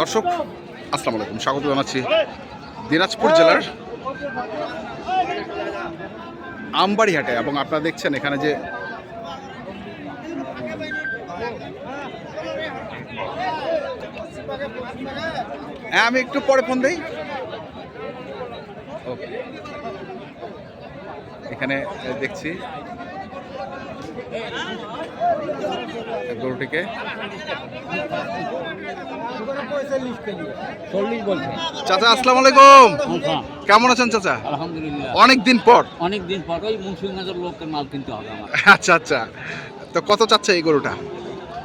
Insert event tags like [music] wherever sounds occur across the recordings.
দর্শক, আসসালামু আলাইকুম। স্বাগত জানাচ্ছি দিনাজপুর জেলার আমবাড়ি হাটে এবং আপনারা দেখছেন এখানে যে হ্যাঁ আমি একটু পরে ফোন দিই। এখানে দেখছি গরুটিকে। চাচা আসসালামু আলাইকুম। কেমন আছেন চাচা? আলহামদুলিল্লাহ। অনেক দিন পর। অনেক দিন পর ওই মুন্সিগঞ্জের লোকের মাল কিনতে হবে আমার। আচ্ছা আচ্ছা। তো কত চাচ্ছে এই গরুটা?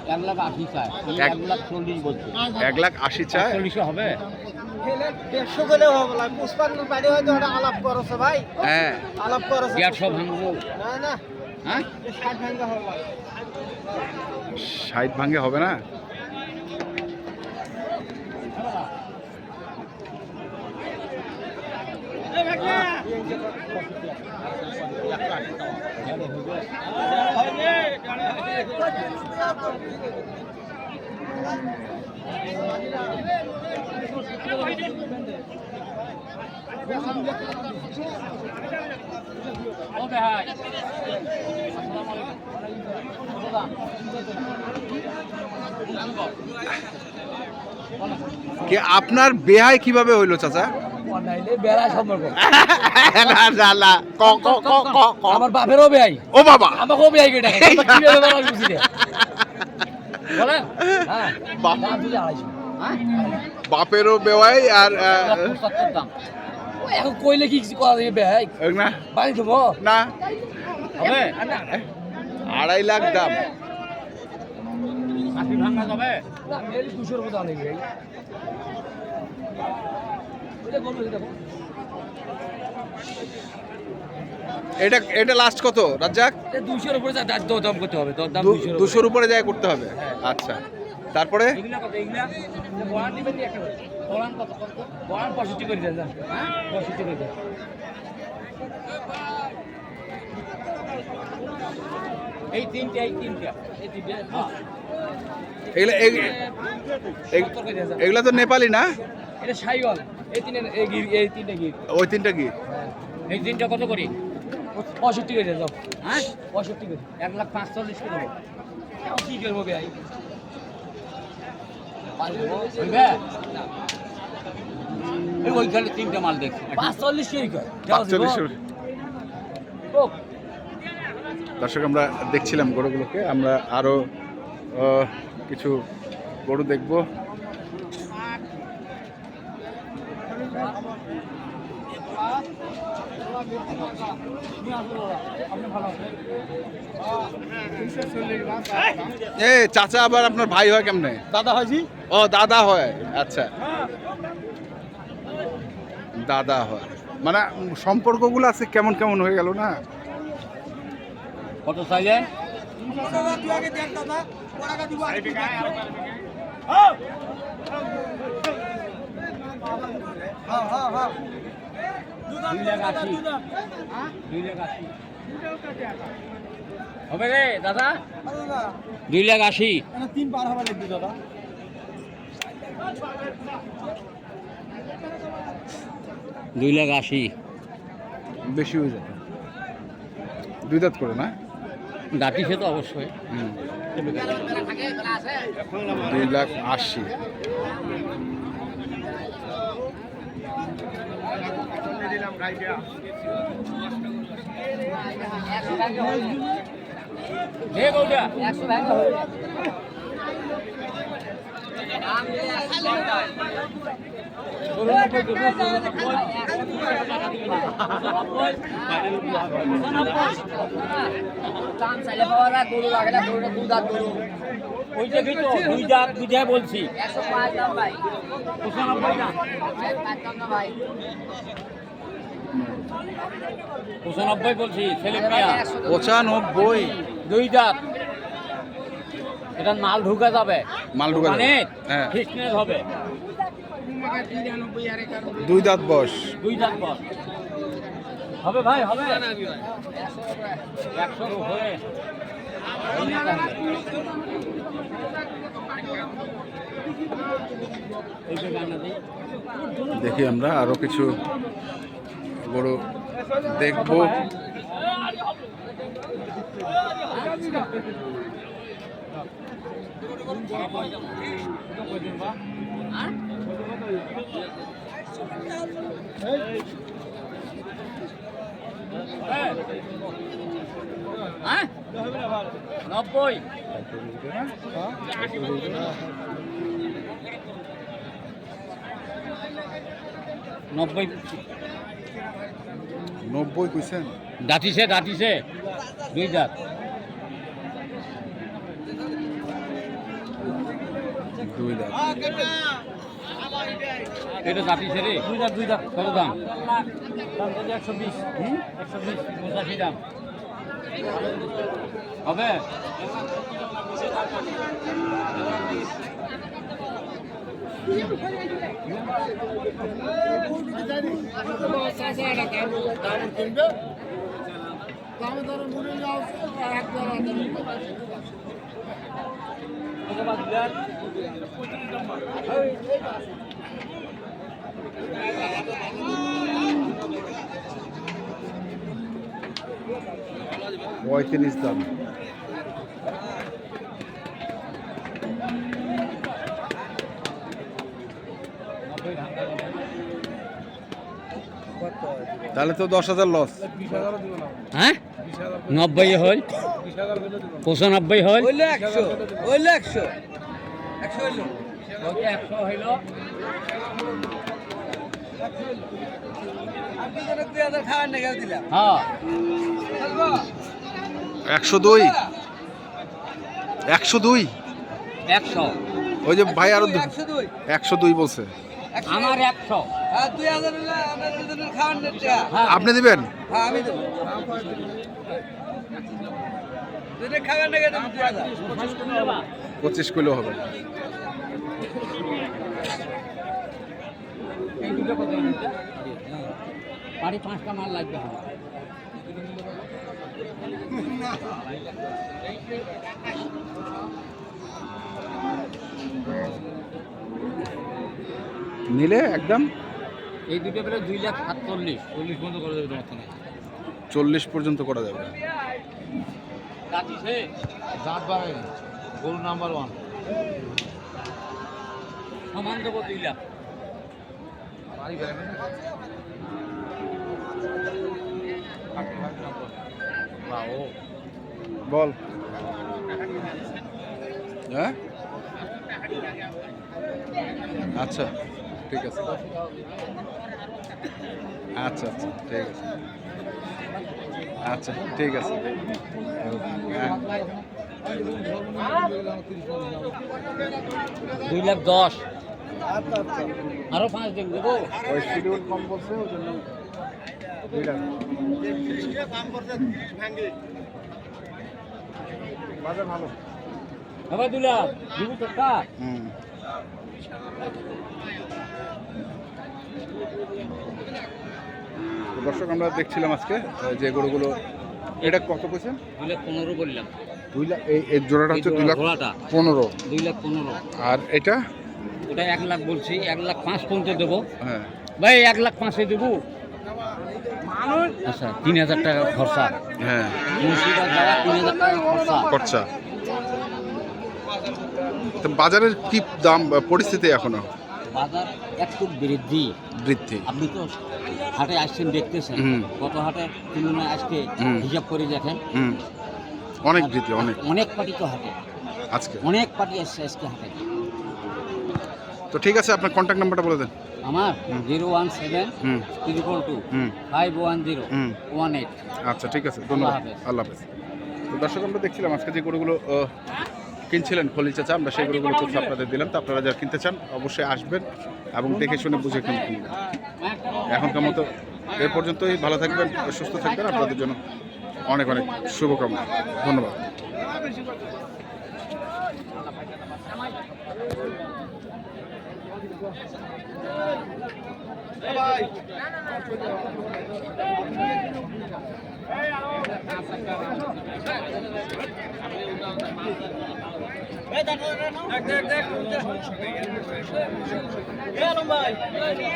এক লাখ আশি চায়। এক- লাখ চল্লিশ বলছি। এক লাখ আশি চায়? চল্লিশে হবে? দেড়শো গেলে হবে না। পুষ্পান্ন বাড়ি হয়তো আলাপ করছে ভাই। হ্যাঁ। আলাপ করছে। দেড়শো ভাঙবো। না না। হ্যাঁ? ষাট ভাঙ্গা হবে ষাট ভাঙ্গে হবে না কি আপনার বেহায় কীভাবে হইল চাচা? বেড়া সম্পর্ক। [laughs] না, না, না, ক, ক, ক, ক, ক। আমার বাপেরও ও বাবা। আমাকেও রে? বলেন? হ্যাঁ বাপেরও বেওয়াই আর এখন কইলে কি কিছু করা যাবে না। বাড়ি দেবো না। হবে? আড়াই লাখ দাম। এটা এটা লাস্ট কত রাজ্জাক? এটা দুশোর উপরে যা দাম দাম করতে হবে দর দাম দু- দুশোর উপরে যায় করতে হবে। আচ্ছা। তারপরে? পঁয়ষট্টি করে দেন হ্যাঁ? পঁয়ষট্টি করে দেন। এই তিনটে এই তিনটে। এই তিনটে হ্যাঁ। এগুলা করে তো নেপালি না? এটা সাইগল এই তিনে এই গির এই তিনটে গির। ওই তিনটা কি? এই তিনটা কত করি? পঁয়ষট্টি করে যাও হ্যাঁ? পঁয়ষট্টি করে। এক লাখ পাঁচচল্লিশ করে দেবো কি করব ভাই? ওইখানে তিনটে মাল দেখছি। পাঁচচল্লিশ কেজি কয়? পাঁচচল্লিশ ও। দর্শক আমরা দেখছিলাম গরুগুলোকে। আমরা আরও কিছু গরু দেখব। এ চাচা আবার আপনার ভাই হয় কেমনে? দাদা হাজি ও দাদা হয় আচ্ছা। দাদা হয়। মানে সম্পর্কগুলো আছে কেমন কেমন হয়ে গেল না? কত আশি। হবে রে, দাদা? দুই লাখ আশি। তিন পার হবে দাদা দুই লাখ আশি। বেশি হয়ে যাবে। দুই দাঁত করে না? দাঁতি সে তো অবশ্যই। দুই লাখ আশি। গৌড়া দাম চাইলে পাওয়া যায় গরু লাগে না গরুটা দুধ আর গরু ওই যে তো দুই দাঁত বুঝাই বলছি একশো পাঁচ দাম ভাই পঁচানব্বই। দাম পাঁচ দাম না ভাই পঁচানব্বই বলছি ছেলে মেয়া পঁচানব্বই দুই দাঁত এটা মাল ঢুকা যাবে। মাল ঢুকা মানে হ্যাঁ। ফিটনেস হবে। দুই দাঁত বস দুই দাঁত বল হবে ভাই হবে। একশো হয়ে দেখি আমরা আরও কিছু গরু দেখব। নব্বই। নব্বই নব্বই কইছেন? দাঁতিছে দাঁতিছে। দুই দাঁত। দুই লাখ এটা দাঁতিছে রে। দুই দাঁত দুই দাঁত কত দাম? দাম যদি একশো বিশ। একশো বিশ পঁচাশি দাম। হবে? পঁয়ত্রিশ দাম। তাহলে তো দশ হাজার লস হ্যাঁ? নব্বই হল। পঁচানব্বই হল। একশো একশো। একশো হইল? একশো হইল। হ্যাঁ। একশো দুই। একশো দুই? একশো। ওই যে ভাই আরও দু- একশো দুই। একশো দুই বলছে। আমার একশো। হ্যাঁ হ্যাঁ। আপনি দিবেন? হ্যাঁ পঁচিশ কিলো হবে। এই দুটো বাড়ি পাঁচটা মাল লাগবে। নিলে একদম এই দুটো বেরো দুই লাখ সাতচল্লিশ। চল্লিশ পর্যন্ত করে যাবে তোমার চল্লিশ পর্যন্ত করা যাবে। কাটিছে দাঁত বাড়ে গরু নাম্বার ওয়ান সমান দেবো দুই লাখ। ও বল। হ্যাঁ? আচ্ছা ঠিক আছে। আচ্ছা আচ্ছা ঠিক আছে। আচ্ছা ঠিক আছে। হ্যাঁ। দুই লাখ দশ। আরও পাঁচ দিন দেবো। ওই কম বলছে ওই জন্য বাজার ভালো। হুম। দর্শক আমরা দেখছিলাম আজকে যে গরুগুলো এটা কত দুই পনেরো বললাম। দুই লাখ এই জোড়াটা হচ্ছে দুই লাখ পনেরো। দুই লাখ পনেরো। আর এটা? ওটা এক লাখ বলছি এক লাখ পাঁচ পর্যন্ত দেবো। হ্যাঁ। ভাই এক লাখ পাঁচে দেবো। আচ্ছা তিন হাজার টাকা খরচা। হ্যাঁ। তিন হাজার টাকা খরচা। খরচা। তো বাজারের কি দাম পরিস্থিতি এখনও? বাজার একটু বৃদ্ধি। বৃদ্ধি। আপনি তো হাটে আসছেন দেখতেছেন। গত হাটে তুলনায় আজকে হুম। হিসাব করে দেখেন। হুম। অনেক বৃদ্ধি অনেক। অনেক পার্টি তো হাটে আজকে? অনেক পার্টি আসছে আজকে হাটে তো ঠিক আছে আপনার কন্ট্যাক্ট নাম্বারটা বলে দেন। আমার জিরো ওয়ান সেভেন হুম। ত্রিপল টু হুম। ফাইভ ওয়ান জিরো হুম। One eight. আচ্ছা ঠিক আছে ধন্যবাদ। আল্লাহ হাফেজ। তো দর্শক আমরা দেখছিলাম আজকে যে গরুগুলো কিনছিলেন খলি চাচা আমরা সেই গরুগুলো তথ্য আপনাদের দিলাম। তো আপনারা যারা কিনতে চান অবশ্যই আসবেন এবং দেখে শুনে বুঝে কিনবেন। এখনকার মতো এ পর্যন্তই ভালো থাকবেন সুস্থ থাকবেন আপনাদের জন্য। অনেক অনেক শুভকামনা। ধন্যবাদ। দেখ দেখ দেখ